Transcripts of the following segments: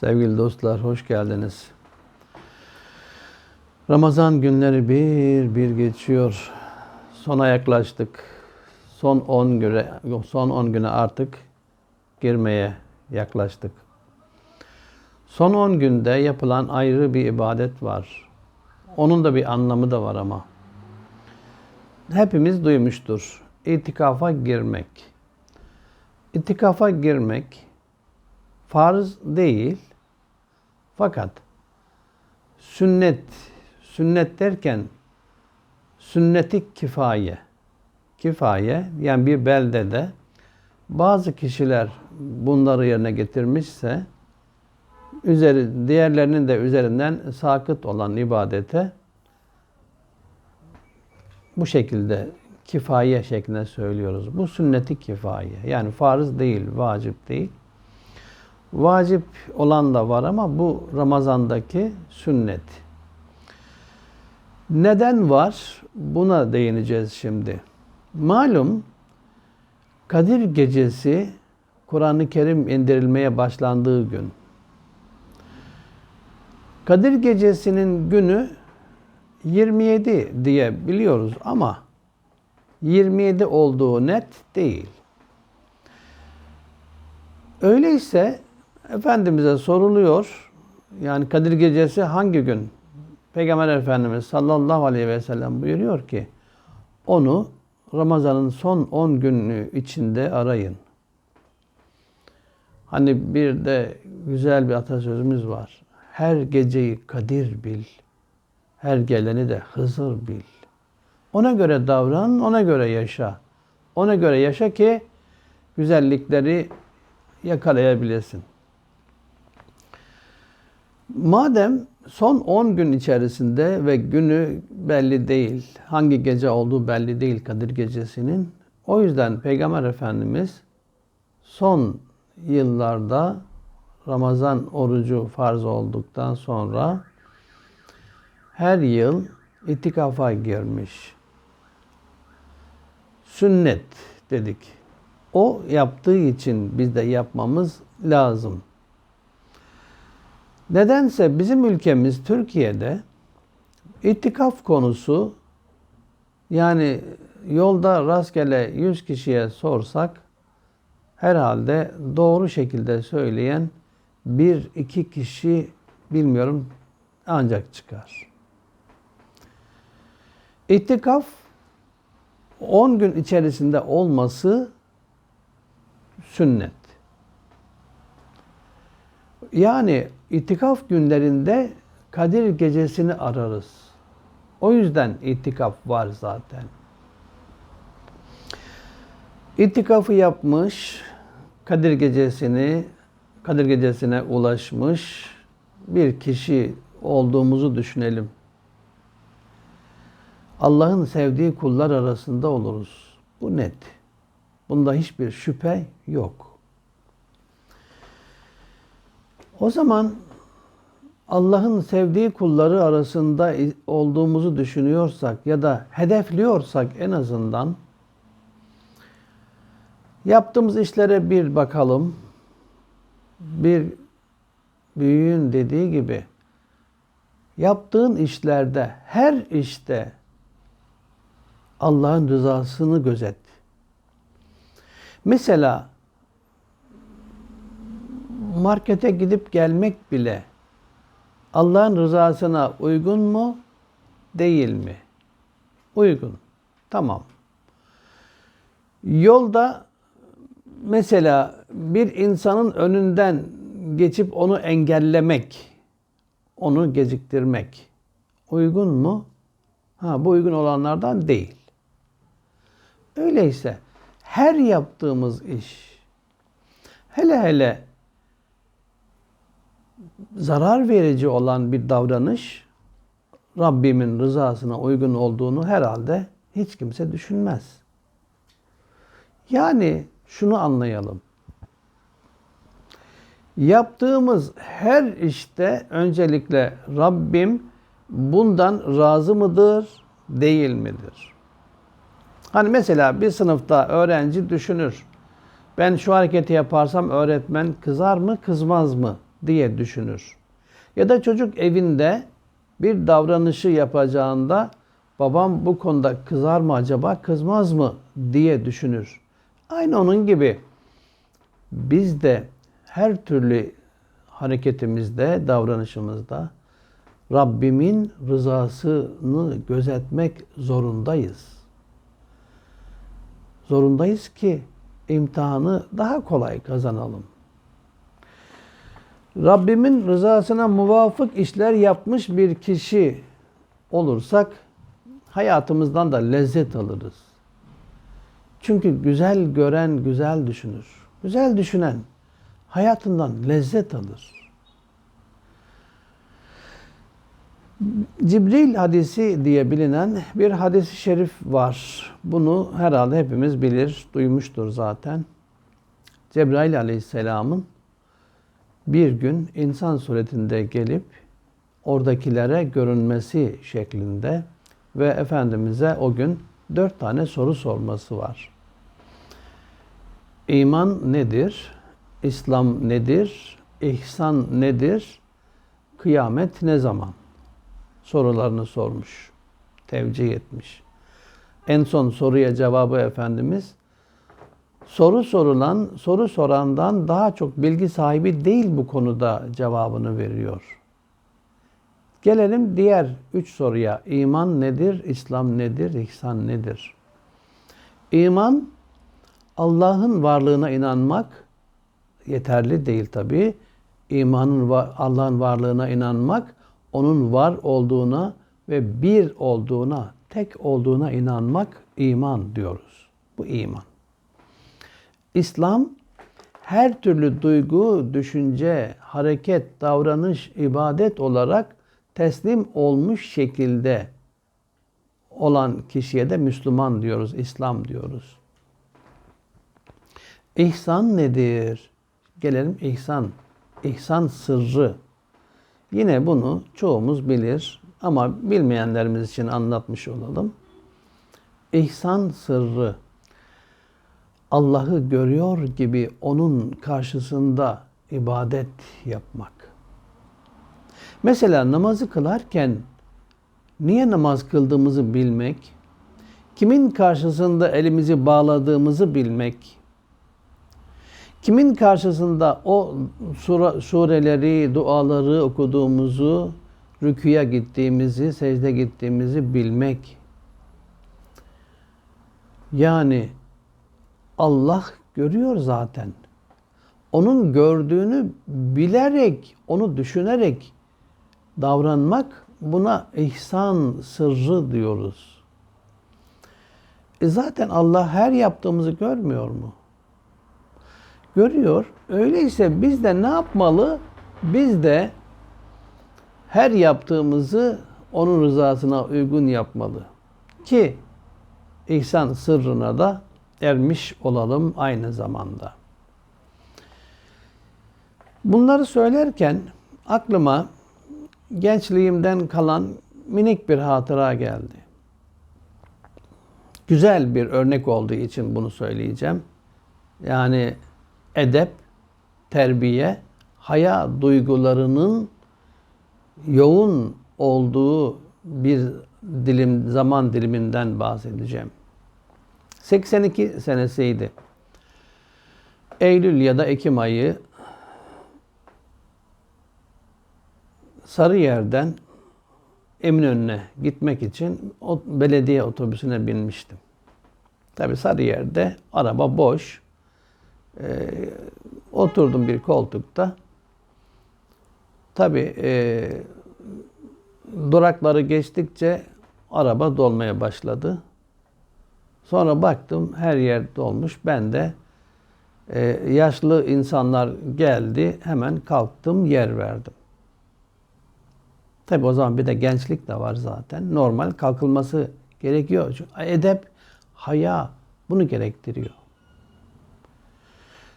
Sevgili dostlar hoş geldiniz. Ramazan günleri bir bir geçiyor. Sona yaklaştık. Son 10 güne son 10 güne artık girmeye yaklaştık. Son 10 günde yapılan ayrı bir ibadet var. Onun da bir anlamı da var ama. Hepimiz duymuştur. İtikafa girmek. İtikafa girmek farz değil. Fakat sünnet, sünnet derken sünnetik kifaye. Kifaye yani bir beldede bazı kişiler bunları yerine getirmişse üzeri diğerlerinin de üzerinden sakıt olan ibadete bu şekilde kifaye şeklinde söylüyoruz. Bu sünneti kifaye. Yani farz değil, vacip değil. Vacip olan da var ama bu Ramazan'daki sünnet. Neden var? Buna değineceğiz şimdi. Malum Kadir Gecesi Kur'an-ı Kerim indirilmeye başlandığı gün. Kadir Gecesi'nin günü 27 diye biliyoruz ama 27 olduğu net değil. Öyleyse Efendimiz'e soruluyor. Yani Kadir Gecesi hangi gün? Peygamber Efendimiz sallallahu aleyhi ve sellem buyuruyor ki onu Ramazan'ın son 10 günü içinde arayın. Hani bir de güzel bir atasözümüz var. Her geceyi Kadir bil, her geleni de Hızır bil. Ona göre davran, ona göre yaşa. Ona göre yaşa ki güzellikleri yakalayabilesin. Madem son 10 gün içerisinde ve günü belli değil, hangi gece olduğu belli değil Kadir Gecesi'nin. O yüzden Peygamber Efendimiz son yıllarda Ramazan orucu farz olduktan sonra her yıl itikafa girmiş. Sünnet dedik. O yaptığı için biz de yapmamız lazım. Nedense bizim ülkemiz Türkiye'de itikaf konusu yani yolda rastgele 100 kişiye sorsak herhalde doğru şekilde söyleyen bir iki kişi bilmiyorum ancak çıkar. İtikaf 10 gün içerisinde olması sünnet. Yani itikaf günlerinde Kadir gecesini ararız. O yüzden itikaf var zaten. İtikafı yapmış, Kadir gecesini, Kadir gecesine ulaşmış bir kişi olduğumuzu düşünelim. Allah'ın sevdiği kullar arasında oluruz. Bu net. Bunda hiçbir şüphe yok. O zaman Allah'ın sevdiği kulları arasında olduğumuzu düşünüyorsak ya da hedefliyorsak en azından yaptığımız işlere bir bakalım. Bir büyüğün dediği gibi yaptığın işlerde her işte Allah'ın rızasını gözet. Mesela markete gidip gelmek bile Allah'ın rızasına uygun mu? Değil mi? Uygun. Tamam. Yolda mesela bir insanın önünden geçip onu engellemek, onu geciktirmek uygun mu? Ha bu uygun olanlardan değil. Öyleyse her yaptığımız iş hele hele zarar verici olan bir davranış Rabbimin rızasına uygun olduğunu herhalde hiç kimse düşünmez. Yani şunu anlayalım. Yaptığımız her işte öncelikle Rabbim bundan razı mıdır, değil midir? Hani mesela bir sınıfta öğrenci düşünür. Ben şu hareketi yaparsam öğretmen kızar mı, kızmaz mı diye düşünür. Ya da çocuk evinde bir davranışı yapacağında babam bu konuda kızar mı acaba, kızmaz mı diye düşünür. Aynı onun gibi biz de her türlü hareketimizde, davranışımızda Rabbimin rızasını gözetmek zorundayız. Zorundayız ki imtihanı daha kolay kazanalım. Rabbimin rızasına muvafık işler yapmış bir kişi olursak hayatımızdan da lezzet alırız. Çünkü güzel gören güzel düşünür. Güzel düşünen hayatından lezzet alır. Cibril hadisi diye bilinen bir hadis-i şerif var. Bunu herhalde hepimiz bilir, duymuştur zaten. Cebrail aleyhisselamın bir gün insan suretinde gelip oradakilere görünmesi şeklinde ve Efendimiz'e o gün dört tane soru sorması var. İman nedir? İslam nedir? İhsan nedir? Kıyamet ne zaman? Sorularını sormuş. Tevcih etmiş. En son soruya cevabı Efendimiz soru sorulan, soru sorandan daha çok bilgi sahibi değil bu konuda cevabını veriyor. Gelelim diğer üç soruya. İman nedir? İslam nedir? İhsan nedir? İman, Allah'ın varlığına inanmak yeterli değil tabi. İmanın Allah'ın varlığına inanmak, onun var olduğuna ve bir olduğuna, tek olduğuna inanmak iman diyoruz. Bu iman. İslam her türlü duygu, düşünce, hareket, davranış, ibadet olarak teslim olmuş şekilde olan kişiye de Müslüman diyoruz, İslam diyoruz. İhsan nedir? Gelelim ihsan. İhsan sırrı. Yine bunu çoğumuz bilir ama bilmeyenlerimiz için anlatmış olalım. İhsan sırrı. Allah'ı görüyor gibi onun karşısında ibadet yapmak. Mesela namazı kılarken niye namaz kıldığımızı bilmek, kimin karşısında elimizi bağladığımızı bilmek, kimin karşısında o sure, sureleri, duaları okuduğumuzu, rüküye gittiğimizi, secde gittiğimizi bilmek. Yani Allah görüyor zaten. Onun gördüğünü bilerek, onu düşünerek davranmak buna ihsan sırrı diyoruz. E zaten Allah her yaptığımızı görmüyor mu? Görüyor. Öyleyse biz de ne yapmalı? Biz de her yaptığımızı onun rızasına uygun yapmalı. Ki ihsan sırrına da ermiş olalım aynı zamanda. Bunları söylerken aklıma gençliğimden kalan minik bir hatıra geldi. Güzel bir örnek olduğu için bunu söyleyeceğim. Yani edep, terbiye, haya duygularının yoğun olduğu bir dilim zaman diliminden bahsedeceğim. 82 senesiydi. Eylül ya da Ekim ayı Sarıyer'den Eminönü'ne gitmek için o belediye otobüsüne binmiştim. Tabi Sarıyer'de araba boş. Ee, oturdum bir koltukta. Tabi e, durakları geçtikçe araba dolmaya başladı. Sonra baktım her yer dolmuş. Ben de e, yaşlı insanlar geldi. Hemen kalktım yer verdim. Tabi o zaman bir de gençlik de var zaten. Normal kalkılması gerekiyor. Çünkü edep, haya bunu gerektiriyor.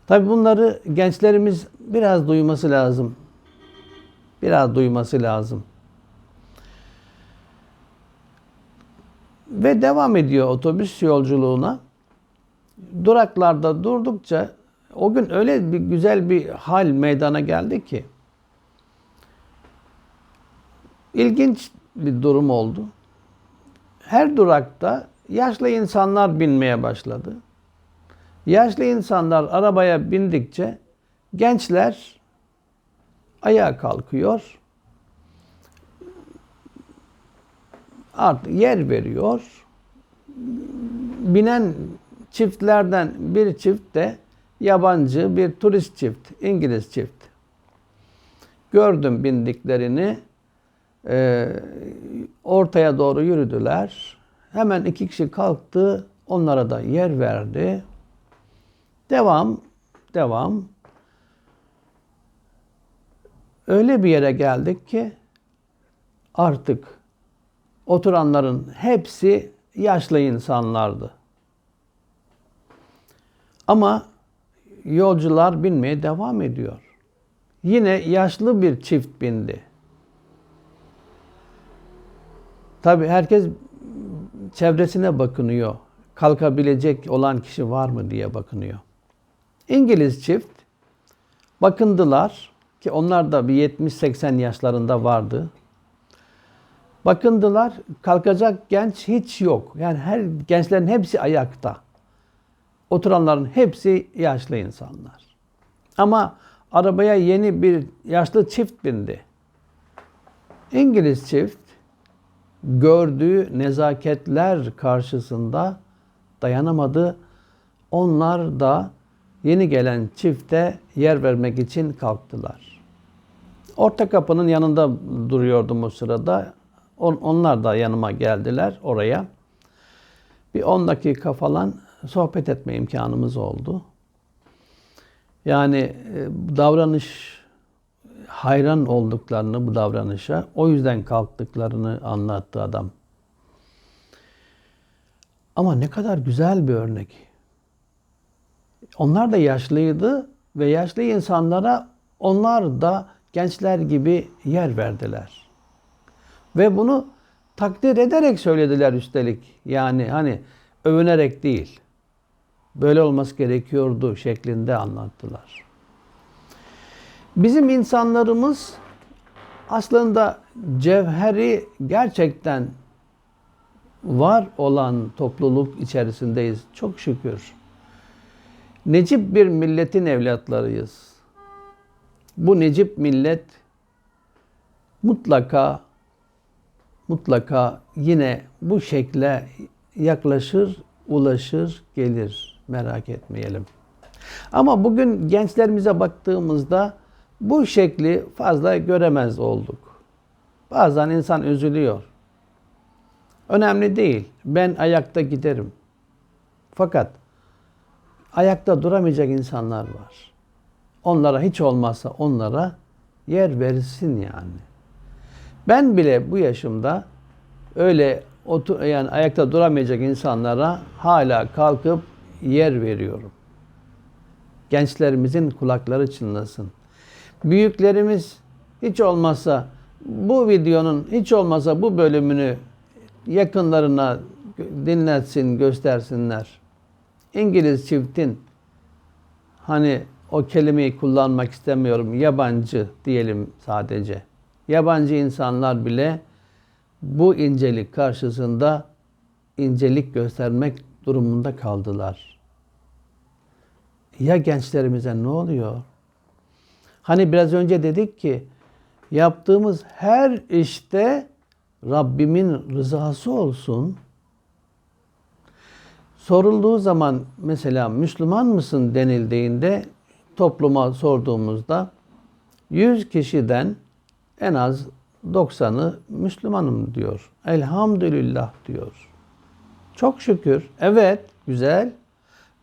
Tabi bunları gençlerimiz biraz duyması lazım. Biraz duyması lazım. Ve devam ediyor otobüs yolculuğuna. Duraklarda durdukça o gün öyle bir güzel bir hal meydana geldi ki. İlginç bir durum oldu. Her durakta yaşlı insanlar binmeye başladı. Yaşlı insanlar arabaya bindikçe gençler ayağa kalkıyor Artık yer veriyor. Binen çiftlerden bir çift de yabancı bir turist çift, İngiliz çift. Gördüm bindiklerini. Ee, ortaya doğru yürüdüler. Hemen iki kişi kalktı. Onlara da yer verdi. Devam, devam. Öyle bir yere geldik ki artık oturanların hepsi yaşlı insanlardı. Ama yolcular binmeye devam ediyor. Yine yaşlı bir çift bindi. Tabii herkes çevresine bakınıyor. Kalkabilecek olan kişi var mı diye bakınıyor. İngiliz çift bakındılar ki onlar da bir 70-80 yaşlarında vardı. Bakındılar kalkacak genç hiç yok. Yani her gençlerin hepsi ayakta. Oturanların hepsi yaşlı insanlar. Ama arabaya yeni bir yaşlı çift bindi. İngiliz çift gördüğü nezaketler karşısında dayanamadı. Onlar da yeni gelen çifte yer vermek için kalktılar. Orta kapının yanında duruyordum o sırada. On- Onlar da yanıma geldiler oraya. Bir 10 dakika falan sohbet etme imkanımız oldu. Yani e, davranış hayran olduklarını bu davranışa o yüzden kalktıklarını anlattı adam. Ama ne kadar güzel bir örnek. Onlar da yaşlıydı ve yaşlı insanlara onlar da gençler gibi yer verdiler. Ve bunu takdir ederek söylediler üstelik. Yani hani övünerek değil. Böyle olması gerekiyordu şeklinde anlattılar. Bizim insanlarımız aslında cevheri gerçekten var olan topluluk içerisindeyiz. Çok şükür. Necip bir milletin evlatlarıyız. Bu necip millet mutlaka mutlaka yine bu şekle yaklaşır, ulaşır, gelir. Merak etmeyelim. Ama bugün gençlerimize baktığımızda bu şekli fazla göremez olduk. Bazen insan üzülüyor. Önemli değil. Ben ayakta giderim. Fakat ayakta duramayacak insanlar var. Onlara hiç olmazsa onlara yer verilsin yani. Ben bile bu yaşımda öyle otur yani ayakta duramayacak insanlara hala kalkıp yer veriyorum. Gençlerimizin kulakları çınlasın. Büyüklerimiz hiç olmazsa bu videonun hiç olmazsa bu bölümünü yakınlarına dinletsin, göstersinler. İngiliz çiftin hani o kelimeyi kullanmak istemiyorum. Yabancı diyelim sadece. Yabancı insanlar bile bu incelik karşısında incelik göstermek durumunda kaldılar. Ya gençlerimize ne oluyor? Hani biraz önce dedik ki yaptığımız her işte Rabbimin rızası olsun. Sorulduğu zaman mesela Müslüman mısın denildiğinde topluma sorduğumuzda 100 kişiden en az 90'ı Müslümanım diyor. Elhamdülillah diyor. Çok şükür. Evet, güzel.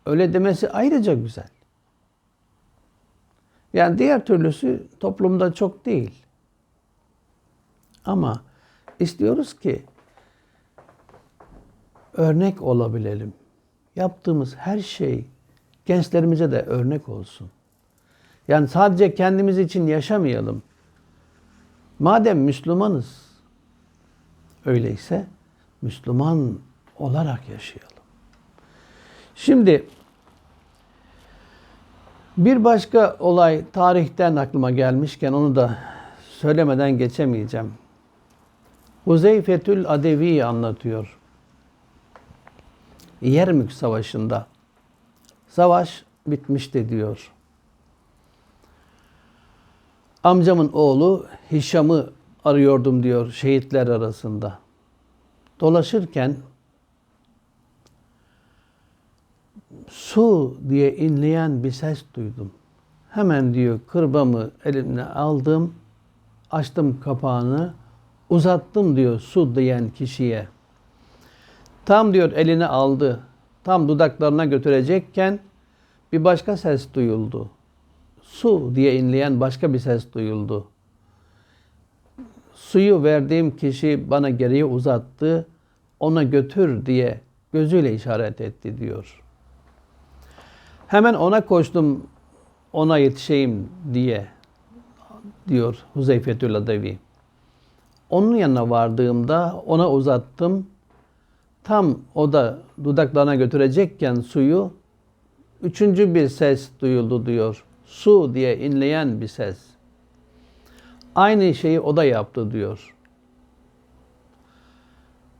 Öyle demesi ayrıca güzel. Yani diğer türlüsü toplumda çok değil. Ama istiyoruz ki örnek olabilelim. Yaptığımız her şey gençlerimize de örnek olsun. Yani sadece kendimiz için yaşamayalım. Madem Müslümanız, öyleyse Müslüman olarak yaşayalım. Şimdi bir başka olay tarihten aklıma gelmişken onu da söylemeden geçemeyeceğim. Huzeyfetül Adevi anlatıyor. Yermük Savaşı'nda. Savaş bitmişti diyor. Amcamın oğlu Hişam'ı arıyordum diyor şehitler arasında. Dolaşırken su diye inleyen bir ses duydum. Hemen diyor kırbamı elimle aldım, açtım kapağını, uzattım diyor su diyen kişiye. Tam diyor eline aldı, tam dudaklarına götürecekken bir başka ses duyuldu. Su diye inleyen başka bir ses duyuldu. Suyu verdiğim kişi bana geriye uzattı, ona götür diye gözüyle işaret etti diyor. Hemen ona koştum, ona yetişeyim diye diyor Huzeyfetül Adevi. Onun yanına vardığımda ona uzattım. Tam o da dudaklarına götürecekken suyu üçüncü bir ses duyuldu diyor. Su diye inleyen bir ses. Aynı şeyi o da yaptı diyor.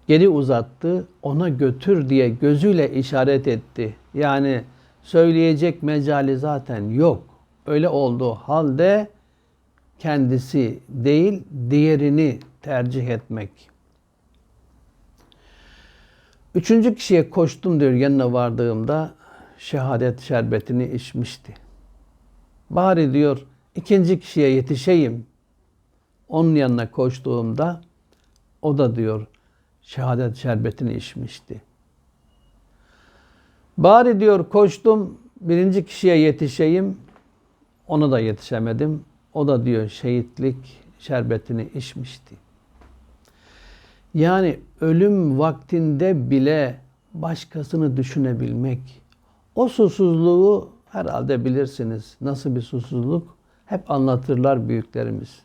Geri uzattı, ona götür diye gözüyle işaret etti. Yani söyleyecek mecali zaten yok. Öyle olduğu halde kendisi değil, diğerini tercih etmek. Üçüncü kişiye koştum diyor yanına vardığımda şehadet şerbetini içmişti. Bari diyor ikinci kişiye yetişeyim. Onun yanına koştuğumda o da diyor şehadet şerbetini içmişti. Bari diyor koştum birinci kişiye yetişeyim. Ona da yetişemedim. O da diyor şehitlik şerbetini içmişti. Yani ölüm vaktinde bile başkasını düşünebilmek. O susuzluğu herhalde bilirsiniz. Nasıl bir susuzluk? Hep anlatırlar büyüklerimiz.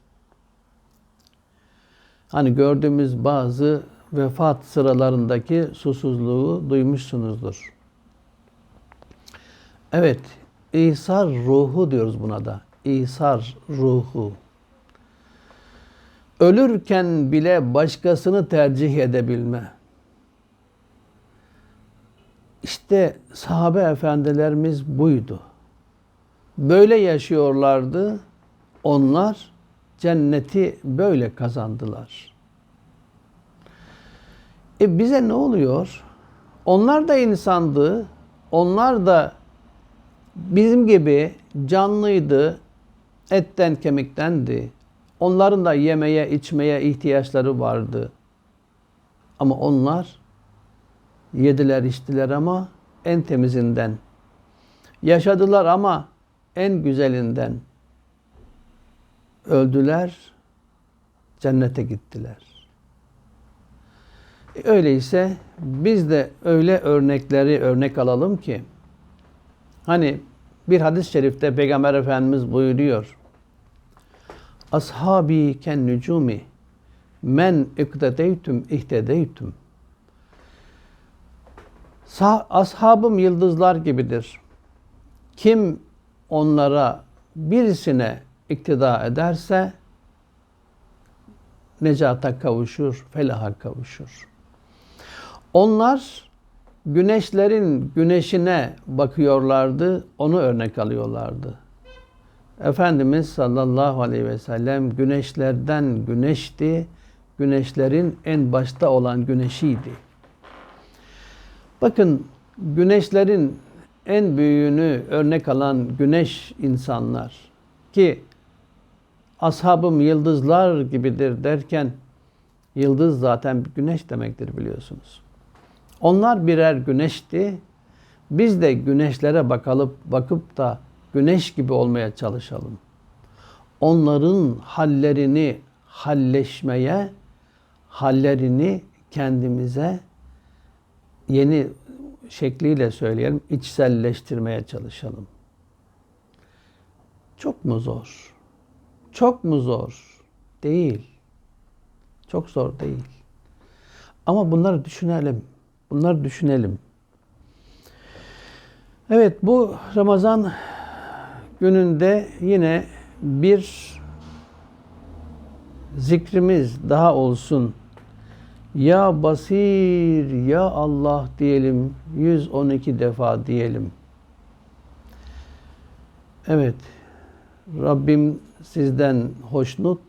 Hani gördüğümüz bazı vefat sıralarındaki susuzluğu duymuşsunuzdur. Evet, İsar ruhu diyoruz buna da. İsar ruhu. Ölürken bile başkasını tercih edebilme. İşte sahabe efendilerimiz buydu. Böyle yaşıyorlardı. Onlar cenneti böyle kazandılar. E bize ne oluyor? Onlar da insandı. Onlar da bizim gibi canlıydı. Etten kemiktendi. Onların da yemeye, içmeye ihtiyaçları vardı. Ama onlar yediler, içtiler ama en temizinden. Yaşadılar ama en güzelinden. Öldüler, cennete gittiler. E, öyleyse biz de öyle örnekleri örnek alalım ki hani bir hadis-i şerifte Peygamber Efendimiz buyuruyor. Ashabi ken nücumi men iktedeytüm ihtedeytüm. Ashabım yıldızlar gibidir. Kim onlara birisine iktida ederse necata kavuşur, felaha kavuşur. Onlar güneşlerin güneşine bakıyorlardı, onu örnek alıyorlardı. Efendimiz sallallahu aleyhi ve sellem güneşlerden güneşti, güneşlerin en başta olan güneşiydi. Bakın güneşlerin en büyüğünü örnek alan güneş insanlar ki ashabım yıldızlar gibidir derken yıldız zaten güneş demektir biliyorsunuz. Onlar birer güneşti. Biz de güneşlere bakalıp bakıp da güneş gibi olmaya çalışalım. Onların hallerini halleşmeye, hallerini kendimize yeni şekliyle söyleyelim, içselleştirmeye çalışalım. Çok mu zor? Çok mu zor? Değil. Çok zor değil. Ama bunları düşünelim. Bunları düşünelim. Evet bu Ramazan gününde yine bir zikrimiz daha olsun Ya Basir, Ya Allah diyelim. 112 defa diyelim. Evet. Rabbim sizden hoşnut,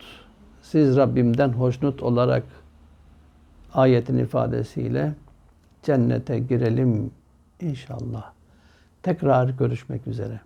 siz Rabbimden hoşnut olarak ayetin ifadesiyle cennete girelim inşallah. Tekrar görüşmek üzere.